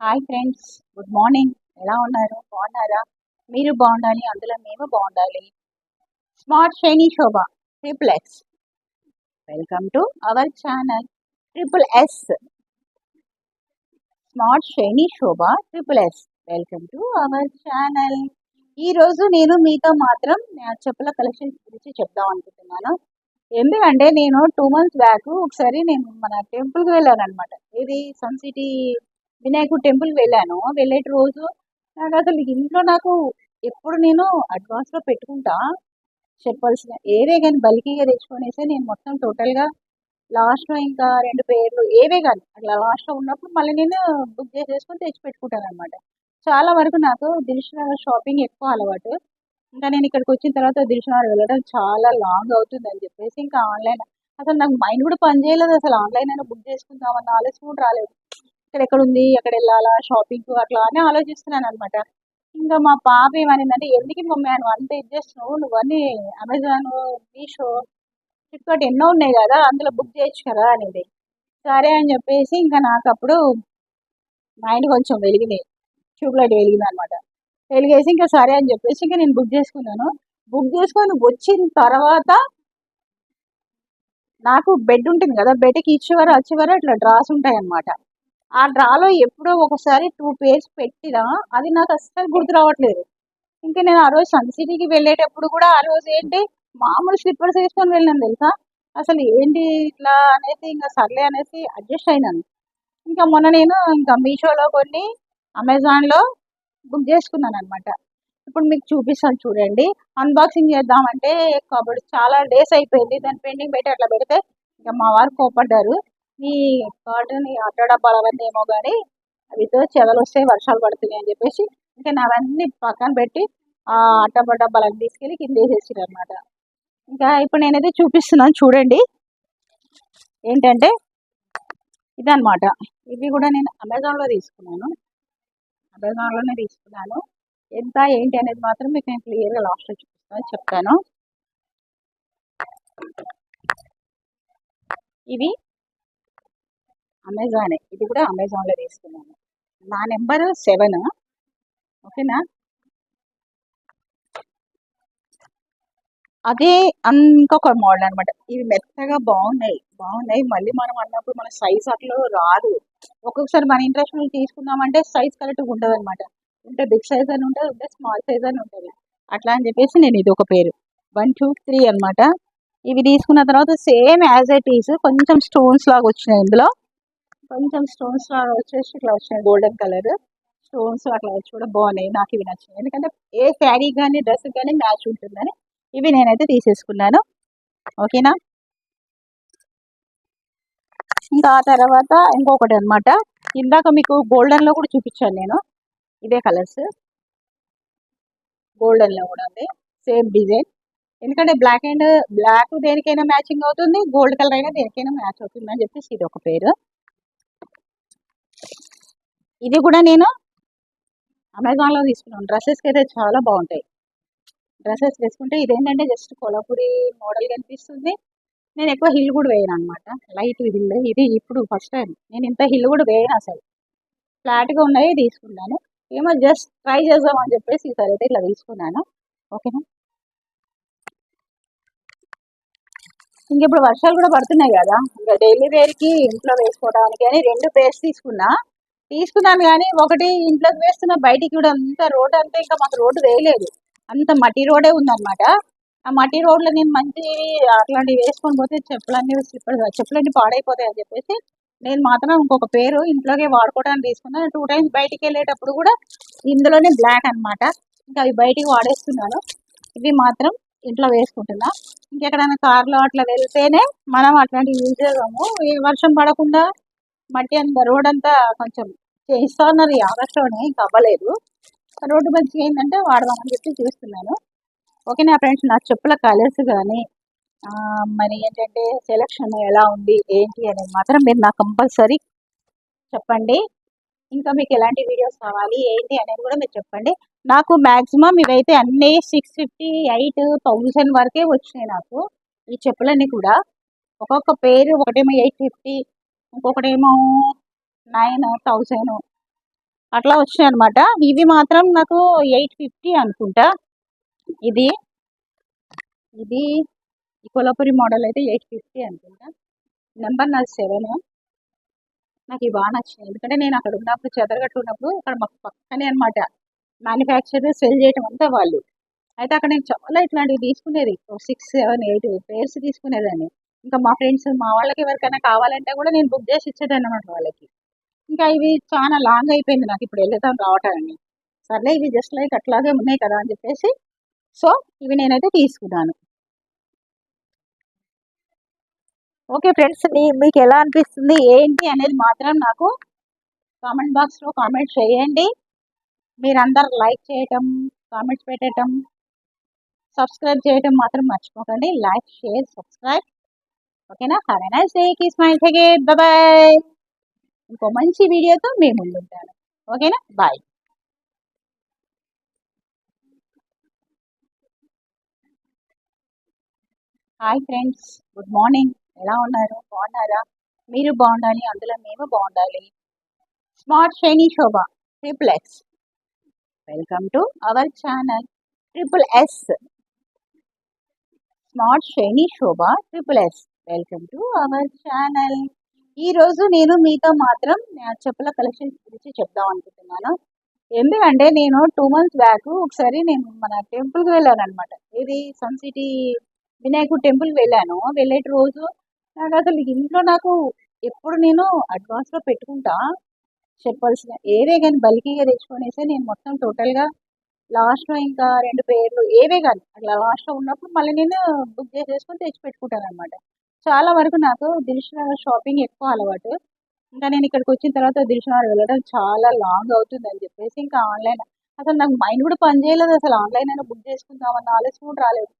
Hi friends good morning ఎలా ఉన్నారు? బాగున్నారా? మీరు బాగుండాలి అందులో మేము బాగుండాలి. Smart shiny Shobha triple X welcome to our channel triple S smart shiny Shobha triple S welcome to our channel ఈరోజు నేను మీతో మాత్రం నా చెప్పుల కలెక్షన్స్ గురించి చెప్దాం అనుకుంటున్నాను. ఎందుకంటే నేను టూ మంత్స్ బ్యాక్ ఒకసారి నేను మన టెంపుల్కి వెళ్ళాను అనమాట ఇది సన్ సిటీ వినాయకుడు టెంపుల్ వెళ్ళాను. వెళ్ళేటి రోజు నాకు అసలు ఇంట్లో నాకు ఎప్పుడు నేను అడ్వాన్స్లో పెట్టుకుంటా. చెప్పాల్సిన ఏవే కానీ బల్కీగా తెచ్చుకునేసే నేను మొత్తం టోటల్గా లాస్ట్లో ఇంకా రెండు పేర్లు ఏవే కానీ అట్లా లాస్ట్లో ఉన్నప్పుడు మళ్ళీ నేను బుక్ చేసేసుకొని తెచ్చి పెట్టుకుంటాను అనమాట చాలా వరకు నాకు దిల్షునగర్ షాపింగ్ ఎక్కువ అలవాటు. ఇంకా నేను ఇక్కడికి వచ్చిన తర్వాత దిల్షునగర్ వెళ్ళడం చాలా లాంగ్ అవుతుంది అని చెప్పేసి ఇంకా ఆన్లైన్ అసలు నాకు మైండ్ కూడా పని చేయలేదు అసలు ఆన్లైన్ అయినా బుక్ చేసుకుందామన్న ఆలోచన కూడా రాలేదు. ఇక్కడ ఎక్కడ ఉంది ఎక్కడ వెళ్ళాలా? షాపింగ్ అట్లా అని ఆలోచిస్తున్నాను అనమాట ఇంకా మా పాప ఏమనిందంటే ఎందుకు మమ్మీ నువ్వు అంత ఇది చేస్తున్నావు నువ్వు అన్ని అమెజాన్ మీషో ఫ్లిప్కార్ట్ ఎన్నో ఉన్నాయి కదా అందులో బుక్ చేయొచ్చు కదా అనేది. సరే అని చెప్పేసి ఇంకా నాకు అప్పుడు మైండ్ కొంచెం వెలిగినాయి ట్యూబ్ లైట్ వెలిగింది అనమాట వెలిగేసి ఇంకా సరే అని చెప్పేసి ఇంకా నేను బుక్ చేసుకున్నాను. బుక్ చేసుకొని వచ్చిన తర్వాత నాకు బెడ్ ఉంటుంది కదా బెడ్కి ఇచ్చేవారు వచ్చేవారు అట్లా డ్రాస్ ఉంటాయి అన్నమాట ఆ డ్రాలో ఎప్పుడో ఒకసారి టూ పేర్స్ పెట్టినా అది నాకు అస్సలు గుర్తు రావట్లేదు. ఇంకా నేను ఆ రోజు సన్ సిటీకి వెళ్ళేటప్పుడు కూడా ఆ రోజు ఏంటి మామూలు స్లిప్పర్స్ వేసుకొని వెళ్ళాను తెలుసా? అసలు ఏంటి ఇట్లా అనేసి ఇంకా సర్లే అనేసి అడ్జస్ట్ అయినాను. ఇంకా మొన్న నేను ఇంకా మీషోలో కొన్ని అమెజాన్లో బుక్ చేసుకున్నాను అనమాట ఇప్పుడు మీకు చూపిస్తాను చూడండి. అన్బాక్సింగ్ చేద్దామంటే కాబట్టి చాలా డేస్ అయిపోయింది. దాని పెండింగ్ పెట్టి అట్లా పెడితే ఇంకా మా వారు కోపడ్డారు. ఈ గార్డెన్ ఈ అట్ట డబ్బాలు అవన్నీ ఏమో కానీ అవితో చెదలు వస్తాయి వర్షాలు పడుతున్నాయి అని చెప్పేసి ఇంకా అవన్నీ పక్కన పెట్టి ఆ అట్ట డబ్బాలను తీసుకెళ్ళి కింద వేసేసారు అనమాట ఇంకా ఇప్పుడు నేనైతే చూపిస్తున్నాను చూడండి. ఏంటంటే ఇదనమాట ఇవి కూడా నేను అమెజాన్లో తీసుకున్నాను. అమెజాన్లోనే తీసుకున్నాను. ఎంత ఏంటి అనేది మాత్రం మీకు నేను క్లియర్గా లాస్ట్లో చూపిస్తాను చెప్తాను. ఇవి అమెజానే. ఇది కూడా అమెజాన్లో తీసుకున్నాను. నా నెంబర్ సెవెన్. ఓకేనా? అదే ఇంకొక మోడల్ అనమాట ఇవి మెత్తగా బాగున్నాయి. బాగున్నాయి. మళ్ళీ మనం అన్నప్పుడు మన సైజ్ అట్లా రాదు. ఒక్కొక్కసారి మన ఇంట్రెస్ట్ తీసుకుందామంటే సైజ్ కరెక్ట్గా ఉండదు అనమాట ఉంటే బిగ్ సైజ్ అని ఉంటుంది ఉంటే స్మాల్ సైజ్ అని ఉంటుంది. అట్లా అని చెప్పేసి నేను ఇది ఒక పేరు. వన్ టూ త్రీ అనమాట ఇవి తీసుకున్న తర్వాత సేమ్ యాజ్ ఎట్ ఈస్ కొంచెం స్టోన్స్ లాగా వచ్చినాయి ఇందులో. కొంచెం స్టోన్స్ లాగా వచ్చేసి ఇట్లా వచ్చినాయి గోల్డెన్ కలర్ స్టోన్స్ అట్లా వచ్చి కూడా బాగున్నాయి నాకు ఇవి నచ్చినాయి ఎందుకంటే ఏ శారీ కానీ డ్రెస్ కానీ మ్యాచ్ ఉంటుందని ఇవి నేనైతే తీసేసుకున్నాను. ఓకేనా? ఇంకా ఆ తర్వాత ఇంకొకటి అనమాట ఇందాక మీకు గోల్డెన్లో కూడా చూపించాను నేను. ఇదే కలర్స్ గోల్డెన్లో కూడా ఉంది. సేమ్ డిజైన్ ఎందుకంటే బ్లాక్ అండ్ బ్లాక్ దేనికైనా మ్యాచింగ్ అవుతుంది గోల్డ్ కలర్ అయినా దేనికైనా మ్యాచ్ అవుతుంది అని చెప్పేసి ఇది ఒక పేరు. ఇది కూడా నేను అమెజాన్లో తీసుకున్నాను. డ్రెస్సెస్కి అయితే చాలా బాగుంటాయి. డ్రెస్సెస్ వేసుకుంటే ఇదేంటంటే జస్ట్ కొలపురి మోడల్ కనిపిస్తుంది. నేను ఎక్కువ హిల్ కూడా వేయను అనమాట లైట్ హిల్ ఇది ఇప్పుడు ఫస్ట్ టైం నేను ఇంత హిల్ కూడా వేయను అసలు. ఫ్లాట్గా ఉన్నాయి తీసుకున్నాను. ఏమో జస్ట్ ట్రై చేద్దామని చెప్పేసి ఈసారి అయితే ఇట్లా తీసుకున్నాను. ఓకేనా ఇంక ఇప్పుడు వర్షాలు కూడా పడుతున్నాయి కదా. ఇంకా డైలీ వేర్కి ఇంట్లో వేసుకోవడానికి అని రెండు పేర్స్ తీసుకున్నా. తీసుకున్నాను కానీ ఒకటి ఇంట్లోకి వేస్తున్న బయటికి కూడా అంత రోడ్ అంతా ఇంకా మాకు రోడ్డు వేయలేదు. అంత మట్టి రోడే ఉందన్నమాట. ఆ మట్టి రోడ్లో నేను మంచి అట్లాంటివి వేసుకొని పోతే చెప్పులన్నీ స్లిప్పర్ చెప్పులన్నీ పాడైపోతాయి అని చెప్పేసి నేను మాత్రం ఇంకొక పేరు ఇంట్లోకే వాడుకోవడానికి తీసుకున్నాను టూ టైమ్స్ బయటికి వెళ్ళేటప్పుడు కూడా ఇందులోనే బ్లాక్ అన్నమాట. ఇంకా అవి బయటికి వాడేస్తున్నాను. ఇవి మాత్రం ఇంట్లో వేసుకుంటున్నా. ఇంకెక్కడైనా కార్లో అట్లా వెళ్తేనే మనం అట్లాంటివి యూజ్ చేద్దాము ఏ వర్షం పడకుండా మట్టి అంత రోడ్ అంతా కొంచెం చేయిస్తా ఉన్నారు. ఈ ఆగస్టులోనే ఇంకా అవ్వలేదు రోడ్డు మంచిగా ఏంటంటే వాడదామని చెప్పి చూస్తున్నాను. ఓకే నా ఫ్రెండ్స్ నా చెప్పుల కలర్స్ కానీ మరి ఏంటంటే సెలక్షన్ ఎలా ఉంది ఏంటి అనేది మాత్రం మీరు నాకు కంపల్సరీ చెప్పండి. ఇంకా మీకు ఎలాంటి వీడియోస్ కావాలి ఏంటి అనేది కూడా మీరు చెప్పండి. నాకు మ్యాక్సిమం ఇవైతే అన్నీ సిక్స్ ఫిఫ్టీ ఎయిట్ థౌజండ్ వరకే వచ్చినాయి నాకు ఈ చెప్పులన్నీ కూడా. ఒక్కొక్క పేరు ఒకటేమో ఎయిట్ ఫిఫ్టీ ఇంకొకటేమో నైన్ థౌజండ్ అట్లా వచ్చినాయి అనమాట ఇవి మాత్రం నాకు ఎయిట్ ఫిఫ్టీ అనుకుంటా. ఇది ఇది ఈ కొల్లాపురి మోడల్ అయితే ఎయిట్ ఫిఫ్టీ అనుకుంటా. నెంబర్ నాది సెవెన్. నాకు ఇవి బాగా నచ్చినాయి. ఎందుకంటే నేను అక్కడ ఉన్నప్పుడు చెదరగట్టు ఉన్నప్పుడు అక్కడ మాకు పక్కనే అనమాట మ్యానుఫ్యాక్చర్ సెల్ చేయటం అంతా వాళ్ళు. అయితే అక్కడ నేను చాలా ఇట్లాంటివి తీసుకునేది. సిక్స్ సెవెన్ ఎయిట్ పేర్స్ తీసుకునేదాన్ని. ఇంకా మా ఫ్రెండ్స్ మా వాళ్ళకి ఎవరికైనా కావాలంటే కూడా నేను బుక్ చేసి ఇచ్చేదాన్ని అనమాట వాళ్ళకి. ఇంకా ఇవి చాలా లాంగ్ అయిపోయింది నాకు ఇప్పుడు వెళ్ళేదాం రావటాన్ని సర్లే ఇవి జస్ట్ లైక్ అట్లాగే ఉన్నాయి కదా అని చెప్పేసి. సో ఇవి నేనైతే తీసుకున్నాను. ఓకే ఫ్రెండ్స్ మీ మీకు ఎలా అనిపిస్తుంది ఏంటి అనేది మాత్రం నాకు కామెంట్ బాక్స్లో కామెంట్ చేయండి. మీరందరు లైక్ చేయటం కామెంట్స్ పెట్టడం సబ్స్క్రైబ్ చేయటం మాత్రం మర్చిపోకండి. Like share subscribe. ఓకేనా? Have a nice day keep smile again bye ఇంకో మంచి వీడియోతో మేము ముందుంటాను. ఓకేనా? Bye hi friends good morning ఎలా ఉన్నారు? బాగున్నారా? మీరు బాగుండాలి అందులో మేము బాగుండాలి. Smart shiny Shobha triple X welcome to our channel triple S smart shiny Shobha triple S welcome to our channel. ఈ రోజు నేను మీతో మాత్రం నా చెప్పుల కలెక్షన్స్ గురించి చెప్దాం అనుకుంటున్నాను. ఎందుకంటే నేను టూ మంత్స్ బ్యాక్ ఒకసారి నేను మన టెంపుల్కి వెళ్ళాను అనమాట ఇది సన్ సిటీ వినాయకుడు టెంపుల్కి వెళ్ళాను. వెళ్ళేటి రోజు నాకు అసలు ఇంట్లో నాకు ఎప్పుడు నేను అడ్వాన్స్లో పెట్టుకుంటా చెప్పాల్సిన ఏవే కానీ బల్కీగా తెచ్చుకునేసి నేను మొత్తం టోటల్గా లాస్ట్లో ఇంకా రెండు పేర్లు ఏవే కానీ అట్లా లాస్ట్లో ఉన్నప్పుడు మళ్ళీ నేను బుక్ చేసేసుకొని తెచ్చి పెట్టుకుంటాను అనమాట చాలా వరకు నాకు దిల్షుక్ షాపింగ్ ఎక్కువ అలవాటు. ఇంకా నేను ఇక్కడికి వచ్చిన తర్వాత దిల్షుక్ వెళ్ళడం చాలా లాంగ్ అవుతుంది అని చెప్పేసి ఇంకా ఆన్లైన్ అసలు నాకు మైండ్ కూడా పని చేయలేదు. అసలు ఆన్లైన్ అయినా బుక్ చేసుకుందామన్న ఆలోచన కూడా రాలేదు.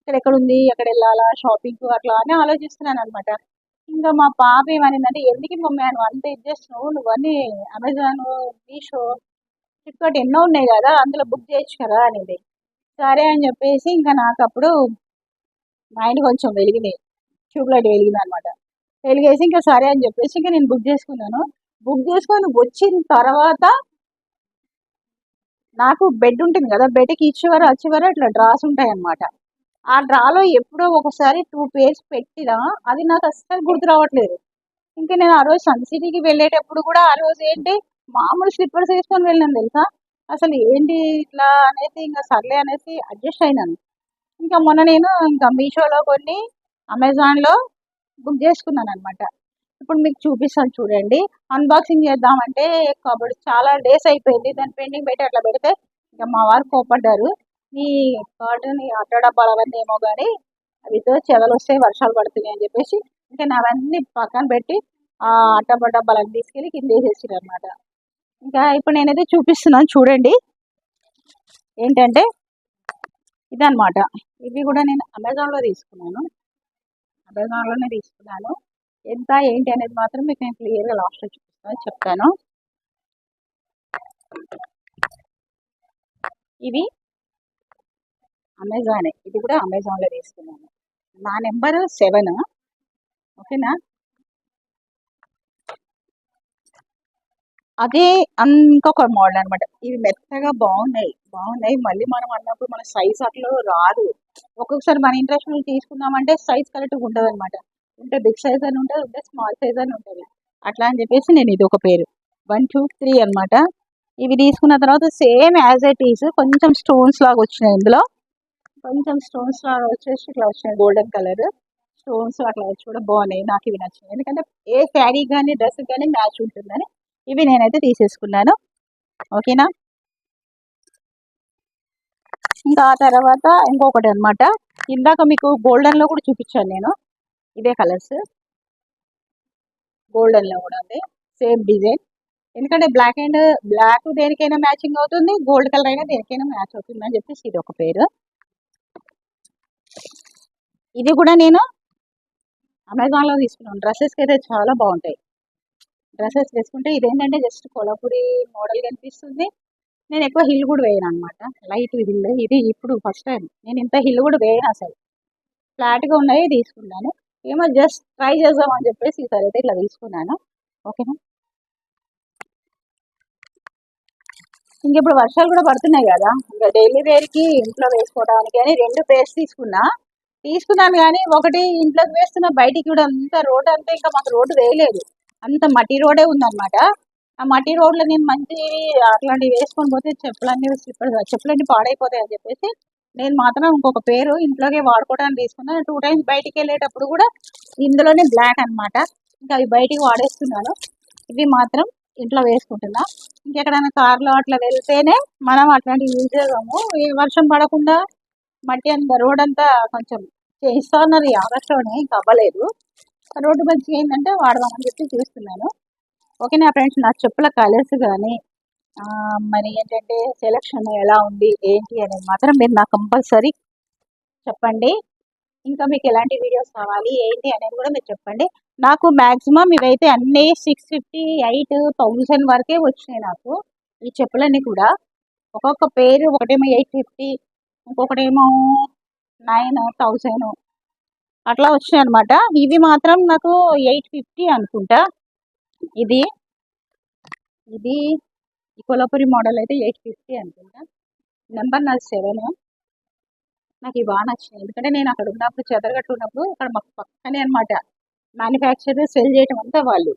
ఇక్కడ ఎక్కడ ఉంది? ఎక్కడ వెళ్ళాలా? షాపింగ్ అట్లా అని ఆలోచిస్తున్నాను అనమాట ఇంకా మా పాప ఏమనిందంటే ఎందుకు మమ్మీ నువ్వు అంత ఇది చేస్తున్నావు నువ్వన్నీ అమెజాన్ మీషో ఫ్లిప్కార్ట్ ఎన్నో ఉన్నాయి కదా అందులో బుక్ చేయొచ్చు కదా అనేది. సరే అని చెప్పేసి ఇంకా నాకు అప్పుడు మైండ్ కొంచెం వెలిగినాయి ట్యూబ్ లైట్ వెలిగింది అనమాట వెలిగేసి ఇంకా సరే అని చెప్పేసి ఇంకా నేను బుక్ చేసుకున్నాను. బుక్ చేసుకొని వచ్చిన తర్వాత నాకు బెడ్ ఉంటుంది కదా బెడ్కి ఇచ్చేవారు వచ్చేవారు అట్లా డ్రాస్ ఉంటాయి అనమాట ఆ డ్రాలో ఎప్పుడో ఒకసారి టూ పేర్స్ పెట్టినా అది నాకు అస్సలు గుర్తు రావట్లేదు. ఇంకా నేను ఆ రోజు సన్ సిటీకి వెళ్ళేటప్పుడు కూడా ఆ రోజు ఏంటి మామూలు స్లిప్పర్స్ వేసుకొని వెళ్ళాను తెలుసా? అసలు ఏంటి ఇట్లా అనేసి ఇంకా సర్లే అనేసి అడ్జస్ట్ అయినాను. ఇంకా మొన్న నేను ఇంకా మీషోలో కొన్ని అమెజాన్లో బుక్ చేసుకున్నాను అనమాట ఇప్పుడు మీకు చూపిస్తాను చూడండి. అన్బాక్సింగ్ చేద్దామంటే కాబట్టి చాలా డేస్ అయిపోయింది. దాని పెండింగ్ పెట్టి అట్లా పెడితే ఇంకా మా వారు కోపడ్డారు ఈ కాటన్ అట్ట డబ్బాలు అవన్నీ ఏమో కానీ అవితో చెదలు వస్తాయి వర్షాలు పడుతున్నాయి అని చెప్పేసి ఇంకా నావన్నీ పక్కన పెట్టి ఆ అట్టబ డబ్బాలను తీసుకెళ్ళి కింద వేసేసారు అనమాట ఇంకా ఇప్పుడు నేనైతే చూపిస్తున్నాను చూడండి. ఏంటంటే ఇదనమాట ఇవి కూడా నేను అమెజాన్లో తీసుకున్నాను. అమెజాన్లోనే తీసుకున్నాను. ఎంత ఏంటి అనేది మాత్రం మీకు నేను క్లియర్గా లాస్ట్లో చూపిస్తాను చెప్తాను. ఇది అమెజానే ఇది కూడా అమెజాన్లో తీసుకున్నాను. నా నెంబర్ సెవెన్ ఓకేనా? అదే ఇంకొక మోడల్ అనమాట ఇవి మెత్తగా బాగున్నాయి. బాగున్నాయి. మళ్ళీ మనం అన్నప్పుడు మన సైజ్ అట్లా రాదు. ఒక్కొక్కసారి మన ఇంట్రెస్ట్ తీసుకుందామంటే సైజ్ కరెక్ట్గా ఉండదు అనమాట ఉంటే బిగ్ సైజ్ అని ఉంటుంది ఉంటే స్మాల్ సైజ్ అని ఉంటుంది. అట్లా అని చెప్పేసి నేను ఇది ఒక పేరు. వన్ టూ త్రీ అనమాట ఇవి తీసుకున్న తర్వాత సేమ్ యాజ్ ఇట్ ఈస్ కొంచెం స్టోన్స్ లాగా వచ్చినాయి ఇందులో. కొంచెం స్టోన్స్ లాగా వచ్చేసి ఇట్లా వచ్చినాయి. గోల్డెన్ కలర్ స్టోన్స్ అట్లా వచ్చి కూడా బాగున్నాయి. నాకు ఇవి నచ్చినాయి ఎందుకంటే ఏ శారీ కానీ డ్రెస్ కానీ మ్యాచ్ ఉంటుందని ఇవి నేనైతే తీసేసుకున్నాను. ఓకేనా? ఇంకా ఆ తర్వాత ఇంకొకటి అనమాట ఇందాక మీకు గోల్డెన్లో కూడా చూపించాను నేను. ఇదే కలర్స్ గోల్డెన్లో కూడా ఉంది. సేమ్ డిజైన్ ఎందుకంటే బ్లాక్ అండ్ బ్లాక్ దేనికైనా మ్యాచింగ్ అవుతుంది గోల్డ్ కలర్ అయినా దేనికైనా మ్యాచ్ అవుతుంది అని చెప్పేసి ఇది ఒక పేరు. ఇది కూడా నేను అమెజాన్లో తీసుకున్నాను. డ్రెస్సెస్కి అయితే చాలా బాగుంటాయి. డ్రెస్సెస్ వేసుకుంటే ఇదేంటంటే జస్ట్ కొలపురి మోడల్ కనిపిస్తుంది. నేను ఎక్కువ హిల్ కూడా వేయను అనమాట లైట్ హిల్ ఇది ఇప్పుడు ఫస్ట్ టైం. నేను ఇంత హిల్ కూడా వేయను అసలు. ఫ్లాట్గా ఉన్నాయి తీసుకున్నాను. ఏమో జస్ట్ ట్రై చేద్దామని చెప్పేసి ఈసారి అయితే ఇట్లా తీసుకున్నాను. ఓకేనా? ఇంక ఇప్పుడు వర్షాలు కూడా పడుతున్నాయి కదా. ఇంకా డైలీ వేర్కి ఇంట్లో వేసుకోవడానికి అని రెండు పేర్స్ తీసుకున్నా. తీసుకున్నాను కానీ ఒకటి ఇంట్లోకి వేస్తున్న బయటికి కూడా అంత రోడ్ అంతా ఇంకా మాకు రోడ్డు వేయలేదు. అంత మట్టి రోడే ఉందన్నమాట. ఆ మట్టి రోడ్లో నేను మంచి అట్లాంటివి వేసుకొని పోతే చెప్పులన్నీ స్లిప్పర్ చెప్పులన్నీ పాడైపోతాయి అని చెప్పేసి నేను మాత్రం ఇంకొక పేరు ఇంట్లోకే వాడుకోవడానికి తీసుకున్నాను టూ టైమ్స్ బయటికి వెళ్ళేటప్పుడు కూడా ఇందులోనే బ్లాక్ అన్నమాట. ఇంకా అవి బయటికి వాడేస్తున్నాను. ఇవి మాత్రం ఇంట్లో వేసుకుంటున్నా. ఇంకెక్కడైనా కార్లో అట్లా వెళ్తేనే మనం అట్లాంటివి యూజ్ చేద్దాము. ఏ వర్షం పడకుండా మట్టి అంతా రోడ్ అంతా కొంచెం చేస్తా ఉన్నారు ఈ ఆగస్టులోనే ఇంకా అవ్వలేదు. రోడ్డు మంచిగా ఏంటంటే వాడదామని చెప్పి చూస్తున్నాను. ఓకే నా ఫ్రెండ్స్ నా చెప్పుల కలర్స్ కానీ మరి ఏంటంటే సెలక్షన్ ఎలా ఉంది ఏంటి అనేది మాత్రం మీరు నాకు కంపల్సరీ చెప్పండి. ఇంకా మీకు ఎలాంటి వీడియోస్ కావాలి ఏంటి అనేది కూడా మీరు చెప్పండి. నాకు మ్యాక్సిమం ఇవైతే అన్నీ సిక్స్ ఫిఫ్టీ ఎయిట్ థౌజండ్ వరకే వచ్చినాయి నాకు ఈ చెప్పులన్నీ కూడా. ఒక్కొక్క పేరు ఒకటేమో ఎయిట్ ఫిఫ్టీ ఇంకొకటేమో నైన్ థౌజండ్ అట్లా వచ్చినాయి అనమాట ఇవి మాత్రం నాకు ఎయిట్ ఫిఫ్టీ అనుకుంటా. ఇది ఇది ఈ కొలపురి మోడల్ అయితే ఎయిట్ ఫిఫ్టీ అనుకుంటా. నెంబర్ నాది సెవెన్ నాకు ఇవి బాగా నచ్చినాయి. ఎందుకంటే నేను అక్కడ ఉన్నప్పుడు చెదరగట్టు ఉన్నప్పుడు అక్కడ మాకు పక్కనే అనమాట మ్యానుఫ్యాక్చర్ సెల్ చేయటం అంతా వాళ్ళు.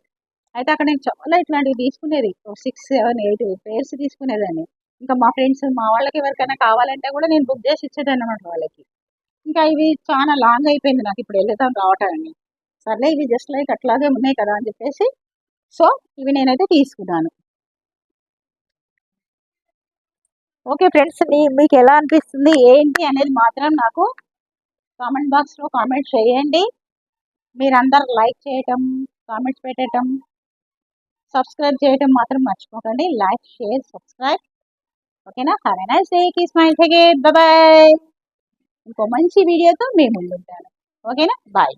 అయితే అక్కడ నేను చాలా ఇట్లాంటివి తీసుకునేది. సిక్స్ సెవెన్ ఎయిట్ పేర్స్ తీసుకునేదాన్ని. ఇంకా మా ఫ్రెండ్స్ మా వాళ్ళకి ఎవరికైనా కావాలంటే కూడా నేను బుక్ చేసి ఇచ్చేదాన్ని అనమాట వాళ్ళకి. ఇంకా ఇవి చాలా లాంగ్ అయిపోయింది నాకు ఇప్పుడు వెళ్ళేదాం రావటానికి. సర్లే ఇవి జస్ట్ లైక్ అట్లాగే ఉన్నాయి కదా అని చెప్పేసి. సో ఇవి నేనైతే తీసుకున్నాను. ఓకే ఫ్రెండ్స్ మీ మీకు ఎలా అనిపిస్తుంది ఏంటి అనేది మాత్రం నాకు కామెంట్ బాక్స్లో కామెంట్ చేయండి. మీరందరు లైక్ చేయటం కామెంట్స్ పెట్టడం సబ్స్క్రైబ్ చేయటం మాత్రం మర్చిపోకండి. Like share subscribe. ఓకేనా? Have a nice day keep smile bye ఇంకో మంచి వీడియోతో మేము ముందుంటాను ఓకేనా? బాయ్.